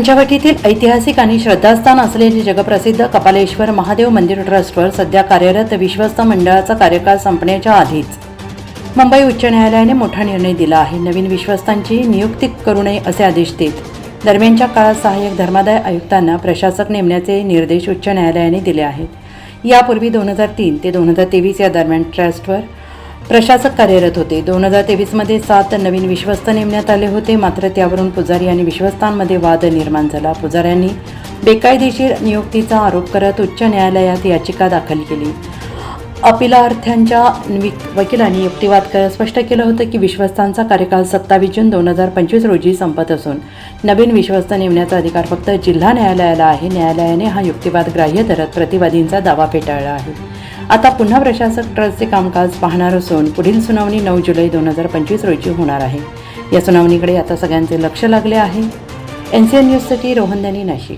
पंचवटीतील ऐतिहासिक आणि श्रद्धास्थान असलेले जगप्रसिद्ध कपालेश्वर महादेव मंदिर ट्रस्टवर सध्या कार्यरत विश्वस्त मंडळाचा कार्यकाळ संपण्याच्या आधीच. मुंबई उच्च न्यायालयाने मोठा निर्णय दिला आहे. नवीन विश्वस्तांची नियुक्ती करू नये असे आदेश देत दरम्यानच्या काळात सहाय्यक धर्मादाय आयुक्तांना प्रशासक नेमण्याचे निर्देश उच्च न्यायालयाने दिले आहेत. यापूर्वी दोन हजार तीन ते दोन हजार तेवीस या दरम्यान ट्रस्टवर प्रशासक कार्यरत होते. दोन हजार तेवीसमध्ये सात नवीन विश्वस्त नेमण्यात आले होते. मात्र त्यावरून पुजारी आणि विश्वस्तांमध्ये वाद निर्माण झाला. पुजाऱ्यांनी बेकायदेशीर नियुक्तीचा आरोप करत उच्च न्यायालयात याचिका दाखल केली. अपिलार्थ्यांच्या वकिलांनी युक्तिवाद करत स्पष्ट केलं होतं की विश्वस्तांचा कार्यकाळ सत्तावीस जून दोन हजार पंचवीस रोजी संपत असून नवीन विश्वस्त नेमण्याचा अधिकार फक्त जिल्हा न्यायालयाला आहे. न्यायालयाने हा युक्तिवाद ग्राह्य धरत प्रतिवादींचा दावा फेटाळला आहे. आता पुन्हा प्रशासक ट्रस्टचे कामकाज पाहणार असून पुढील सुनावणी नऊ जुलै दोन हजार पंचवीस रोजी होणार आहे. या सुनावणीकडे आता सगळ्यांचे लक्ष लागले आहे. एन सी एन न्यूजसाठी रोहन दानी नाशिक.